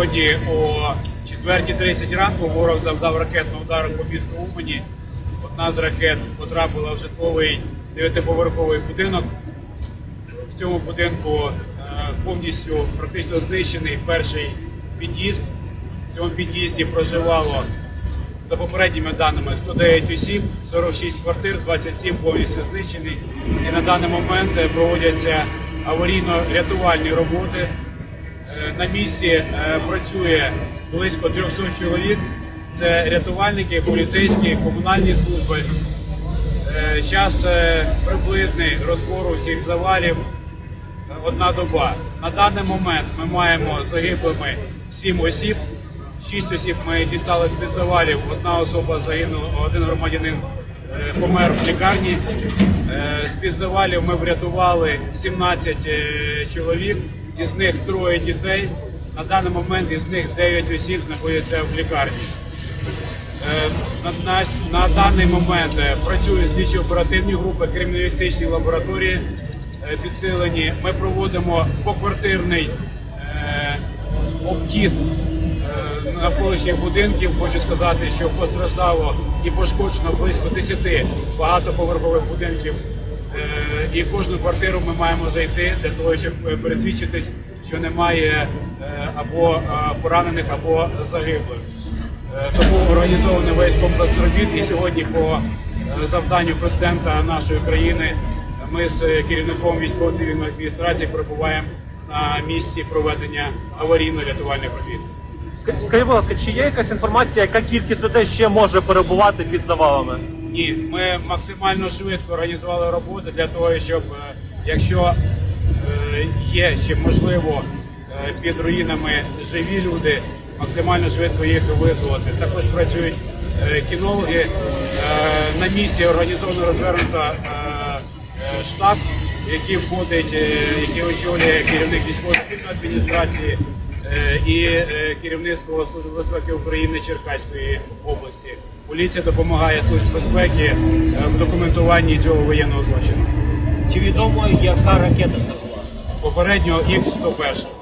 Сьогодні о 4.30 ранку ворог завдав ракетного удару по місту Умані. Одна з ракет потрапила в житловий дев'ятиповерховий будинок. В цьому будинку е, повністю практично знищений перший під'їзд. В цьому під'їзді проживало за попередніми даними 109 осіб, 46 квартир, 27 повністю знищені. І на даний момент е, проводяться аварійно-рятувальні роботи. Е, На місці е, працює близько 300 чоловік. Це рятувальники, поліцейські, комунальні служби. Е, Час приблизний розбору всіх завалів одна доба. На даний момент ми маємо загиблими 7 осіб. 6 осіб ми дістали з під завалів. Одна особа загинула, один громадянин помер в лікарні. З під завалів ми врятували 17 е, чоловік, із них троє дітей. На даний момент із них 9 осіб знаходяться в лікарні. Е, На, на, даний момент е, працюють слідчі оперативні групи, криміналістичні лабораторії е, підсилені. Ми проводимо поквартирний обхід навколишніх будинків. Хочу сказати, що постраждало і пошкоджено близько 10 багатоповерхових будинків. Е, І кожну квартиру ми маємо зайти для того, щоб е, пересвідчитись, що немає е, або поранених, або загиблих. Тому організований весь комплекс робіт. І сьогодні по завданню президента нашої країни ми з керівником військово-цивільної адміністрації перебуваємо на місці проведення аварійно-рятувальних робіт. Скажіть, будь ласка, чи є якась інформація, яка кількість людей ще може перебувати під завалами? Ні, ми максимально швидко організували роботу для того, щоб е, якщо е, є ще можливо е, під руїнами живі люди, максимально швидко їх визволити. Також працюють кінологи. На місці організовано розвернуто штаб, який входить, який очолює керівник військової адміністрації і е, керівництво Служби безпеки України Черкаської області. Поліція допомагає Службі безпеки е, в документуванні цього воєнного злочину. Чи відомо, яка ракета це була? Попередньо Х-101.